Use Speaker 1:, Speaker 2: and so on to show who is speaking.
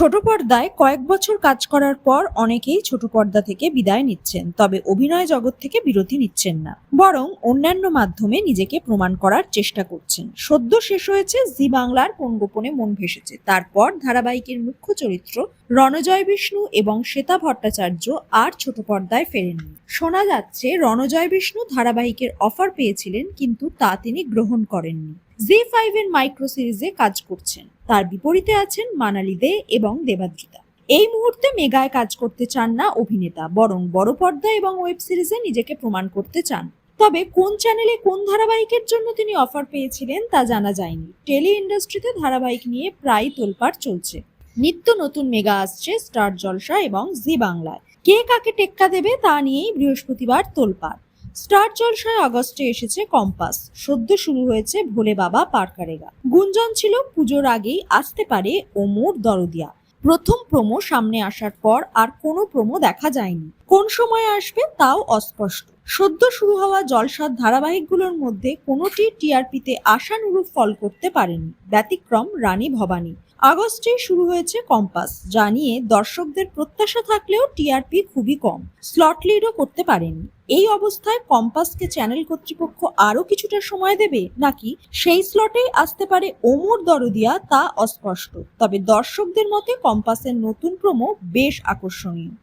Speaker 1: ছোট পর্দায় কয়েক বছর কাজ করার পর অনেকেই ছোট পর্দা থেকে বিদায় নিচ্ছেন, তবে অভিনয় জগৎ থেকে বিরতি নিচ্ছেন না। বরং অন্যান্য মাধ্যমে নিজেকে প্রমাণ করার চেষ্টা করছেন। সদ্য শেষ হয়েছে জি বাংলার কোন গোপনে মন ভেসেছে। তারপর ধারাবাহিকের মুখ্য চরিত্র রণজয় বিষ্ণু এবং শ্বেতা ভট্টাচার্য আর ছোট পর্দায় ফেরেননি। শোনা যাচ্ছে রণজয় বিষ্ণু ধারাবাহিকের অফার পেয়েছিলেন, কিন্তু তা তিনি গ্রহণ করেননি। জি ফাইভ এর মাইক্রো সিরিজে কাজ করছেন। তার বিপরীতে আছেন মানালি দে এবং দেবাদ্রিতা। এই মুহূর্তে মেগায় কাজ করতে চান না অভিনেতা, বরং বড় পর্দা এবং ওয়েব সিরিজে নিজেকে প্রমাণ করতে চান। তবে কোন চ্যানেলে কোন ধারাবাহিকের জন্য তিনি অফার পেয়েছিলেন তা জানা যায়নি। টেলি ইন্ডাস্ট্রিতে ধারাবাহিক নিয়ে প্রায় তোলপাড় চলছে। নিত্য নতুন মেগা আসছে স্টার জলসা এবং জি বাংলায়। কে কাকে টেক্কা দেবে তা নিয়েই বৃহস্পতিবার তোলপাড়। স্টার জলসায় আগস্টে এসেছে কম্পাস। সদ্য শুরু হয়েছে ভোলে বাবা পারকারেগা গুঞ্জন ছিল, পুজোর আগেই আসতে পারে ওমর দরদিয়া। প্রথম প্রোমো সামনে আসার পর আর কোনো প্রোমো দেখা যায়নি। কোন সময় আসবে তাও অস্পষ্ট। সদ্য শুরু হওয়া জলসার ধারাবাহিকগুলোর মধ্যে কোনোটি টিআরপিতে আশানুরূপ ফল করতে পারেনি। ব্যতিক্রম রানী ভবানী। আগস্টে শুরু হয়েছে কম্পাস, যা নিয়ে দর্শকদের প্রত্যাশা থাকলেও টিআরপি খুবই কম। স্লট লিডও করতে পারেনি। এই অবস্থায় কম্পাসকে চ্যানেল কর্তৃপক্ষ আরও কিছুটা সময় দেবে নাকি সেই স্লটেই আসতে পারে ওমর দরদিয়া তা অস্পষ্ট। তবে দর্শকদের মতে কম্পাসের নতুন প্রোমো বেশ আকর্ষণীয়।